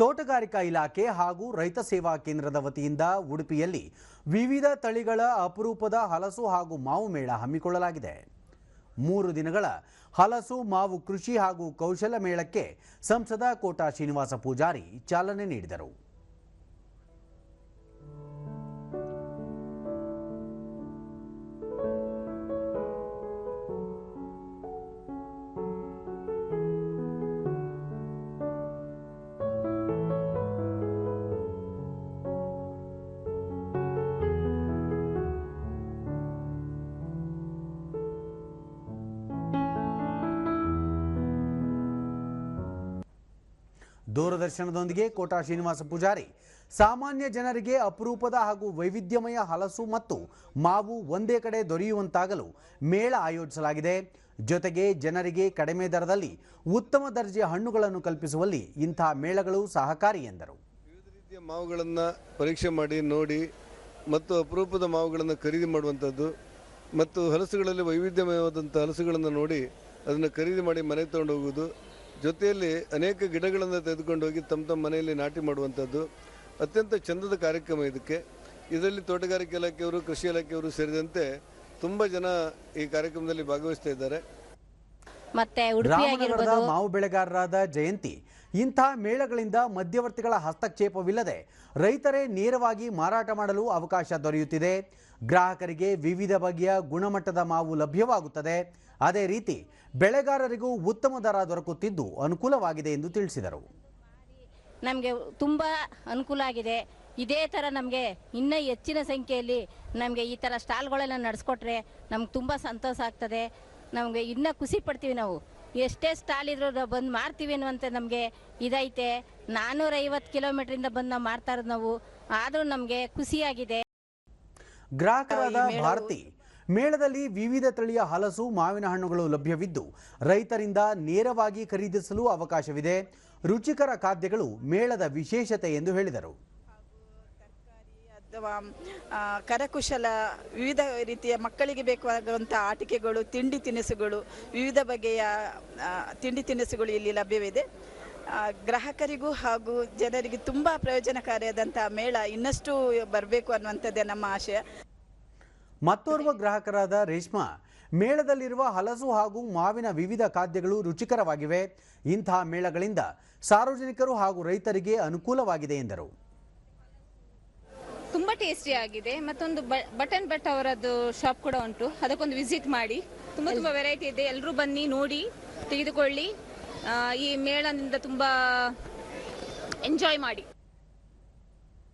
ತೋಟಗಾರಿಕಾ ಇಲಾಖೆ ಹಾಗೂ ರೈತ ಸೇವಾ ಕೇಂದ್ರದ ವತಿಯಿಂದ ಉಡುಪಿಯಲ್ಲಿ ವಿವಿಧ ತಳಿಗಳ ಅಪರೂಪದ ಹಲಸು ಹಾಗೂ ಮಾವು ಮೇಳ ಹಮ್ಮಿಕೊಳ್ಳಲಾಗಿದೆ. ಮೂರು ದಿನಗಳ ಹಲಸು, ಮಾವು ಕೃಷಿ ಹಾಗೂ ಕೌಶಲ ಮೇಳಕ್ಕೆ ಸಂಸದ ಕೋಟಾ ಶ್ರೀನಿವಾಸ ಪೂಜಾರಿ ಚಾಲನೆ ನೀಡಿದರು. ದೂರದರ್ಶನದೊಂದಿಗೆ ಕೋಟಾ ಶ್ರೀನಿವಾಸ ಪೂಜಾರಿ. ಸಾಮಾನ್ಯ ಜನರಿಗೆ ಅಪರೂಪದ ಹಾಗೂ ವೈವಿಧ್ಯಮಯ ಹಲಸು ಮತ್ತು ಮಾವು ಒಂದೇ ಕಡೆ ದೊರೆಯುವಂತಾಗಲು ಮೇಳ ಆಯೋಜಿಸಲಾಗಿದೆ. ಜೊತೆಗೆ ಜನರಿಗೆ ಕಡಿಮೆ ದರದಲ್ಲಿ ಉತ್ತಮ ದರ್ಜೆಯ ಹಣ್ಣುಗಳನ್ನು ಕಲ್ಪಿಸುವಲ್ಲಿ ಇಂಥ ಮೇಳಗಳು ಸಹಕಾರಿ ಎಂದರು. ವಿವಿಧ ರೀತಿಯ ಮಾವುಗಳನ್ನು ಪರೀಕ್ಷೆ ಮಾಡಿ, ನೋಡಿ ಮತ್ತು ಅಪರೂಪದ ಮಾವುಗಳನ್ನು ಖರೀದಿ ಮಾಡುವಂಥದ್ದು ಮತ್ತು ಹಲಸುಗಳಲ್ಲಿ ವೈವಿಧ್ಯಮಯವಾದಂಥ ಹಲಸುಗಳನ್ನು ನೋಡಿ ಅದನ್ನು ಖರೀದಿ ಮಾಡಿ ಮನೆಗೆ ತಗೊಂಡು ಹೋಗುವುದು ಜೊತೆಯಲ್ಲಿ ಅನೇಕ ಗಿಡಗಳನ್ನು ತೆಗೆದುಕೊಂಡು ಹೋಗಿ ತಮ್ಮ ತಮ್ಮ ಮನೆಯಲ್ಲಿ ನಾಟಿ ಮಾಡುವಂಥದ್ದು ಅತ್ಯಂತ ಚಂದದ ಕಾರ್ಯಕ್ರಮ ಇದಕ್ಕೆ. ಇದರಲ್ಲಿ ತೋಟಗಾರಿಕೆ ಇಲಾಖೆಯವರು ಕೃಷಿ ಇಲಾಖೆಯವರು ಸೇರಿದಂತೆ ತುಂಬ ಜನ ಈ ಕಾರ್ಯಕ್ರಮದಲ್ಲಿ ಭಾಗವಹಿಸ್ತಾ ಇದ್ದಾರೆ. ಮತ್ತೆ ಉಡುಪಿ ರಾಮನಗರದ ಆಗಿರ್ಬೋದು ಮಾವು ಬೆಳೆಗಾರರಾದ ಜಯಂತಿ ಇಂಥ ಮೇಳಗಳಿಂದ ಮಧ್ಯವರ್ತಿಗಳ ಹಸ್ತಕ್ಷೇಪವಿಲ್ಲದೆ ರೈತರೇ ನೇರವಾಗಿ ಮಾರಾಟ ಮಾಡಲು ಅವಕಾಶ ದೊರೆಯುತ್ತಿದೆ. ಗ್ರಾಹಕರಿಗೆ ವಿವಿಧ ಬಗೆಯ ಗುಣಮಟ್ಟದ ಮಾವು ಲಭ್ಯವಾಗುತ್ತದೆ. ಅದೇ ರೀತಿ ಬೆಳೆಗಾರರಿಗೂ ಉತ್ತಮ ದರ ದೊರಕುತ್ತಿದ್ದು ಅನುಕೂಲವಾಗಿದೆ ಎಂದು ತಿಳಿಸಿದರು. ನಮಗೆ ತುಂಬ ಅನುಕೂಲ ಆಗಿದೆ. ಇದೇ ಥರ ನಮಗೆ ಇನ್ನೂ ಹೆಚ್ಚಿನ ಸಂಖ್ಯೆಯಲ್ಲಿ ನಮಗೆ ಈ ಥರ ಸ್ಟಾಲ್ಗಳೆಲ್ಲ ನಡೆಸ್ಕೊಟ್ರೆ ನಮ್ಗೆ ತುಂಬ ಸಂತೋಷ ಆಗ್ತದೆ. ನಮಗೆ ಇನ್ನೂ ಖುಷಿ ಪಡ್ತೀವಿ ನಾವು. ಎಷ್ಟೇ ಸ್ಟಾಲ್ ಇದ್ರು ನಾವು ಬಂದು ಮಾರ್ತೀವಿ ಅನ್ನುವಂತೆ ನಮಗೆ ಇದೈತೆ. ನಾನ್ನೂರೈವತ್ತು ಕಿಲೋಮೀಟ್ರಿಂದ ಬಂದು ನಾವು ಮಾರ್ತಾ ಇರೋದು ನಾವು. ಆದರೂ ನಮಗೆ ಖುಷಿಯಾಗಿದೆ. ಗ್ರಾಹಕರಾದ ಭಾರತಿ ಮೇಳದಲ್ಲಿ ವಿವಿಧ ತಳಿಯ ಹಲಸು ಮಾವಿನ ಹಣ್ಣುಗಳು ಲಭ್ಯವಿದ್ದು ರೈತರಿಂದ ನೇರವಾಗಿ ಖರೀದಿಸಲು ಅವಕಾಶವಿದೆ. ರುಚಿಕರ ಖಾದ್ಯಗಳು ಮೇಳದ ವಿಶೇಷತೆ ಎಂದು ಹೇಳಿದರು. ಅಥವಾ ಕರಕುಶಲ, ವಿವಿಧ ರೀತಿಯ ಮಕ್ಕಳಿಗೆ ಬೇಕಾಗುವಂಥ ಆಟಿಕೆಗಳು, ತಿಂಡಿ ತಿನಿಸುಗಳು, ವಿವಿಧ ಬಗೆಯ ತಿಂಡಿ ತಿನಿಸುಗಳು ಇಲ್ಲಿ ಲಭ್ಯವಿದೆ. ಗ್ರಾಹಕರಿಗೂ ಹಾಗೂ ಜನರಿಗೆ ತುಂಬ ಪ್ರಯೋಜನಕಾರಿಯಾದಂಥ ಮೇಳ ಇನ್ನಷ್ಟು ಬರಬೇಕು ಅನ್ನುವಂಥದ್ದೇ ನಮ್ಮ ಆಶಯ. ಮತ್ತೋರ್ವ ಗ್ರಾಹಕರಾದ ರೇಷ್ಮಾ, ಮೇಳದಲ್ಲಿರುವ ಹಲಸು ಹಾಗೂ ಮಾವಿನ ವಿವಿಧ ಖಾದ್ಯಗಳು ರುಚಿಕರವಾಗಿವೆ. ಇಂತಹ ಮೇಳಗಳಿಂದ ಸಾರ್ವಜನಿಕರು ಹಾಗೂ ರೈತರಿಗೆ ಅನುಕೂಲವಾಗಿದೆ ಎಂದರು. ಟೇಸ್ಟಿ ಆಗಿದೆ. ಮತ್ತೊಂದು ಬಟನ್ ಬಟ್ ಅವರದ್ದು ಶಾಪ್ ಕೂಡ ಉಂಟು. ಅದಕ್ಕೊಂದು ವಿಸಿಟ್ ಮಾಡಿ. ತುಂಬಾ ತುಂಬಾ ವೆರೈಟಿ ಇದೆ. ಎಲ್ಲರೂ ಬನ್ನಿ, ನೋಡಿ, ತೆಗೆದುಕೊಳ್ಳಿ. ಈ ಮೇಳದಿಂದ ತುಂಬಾ ಎಂಜಾಯ್ ಮಾಡಿ.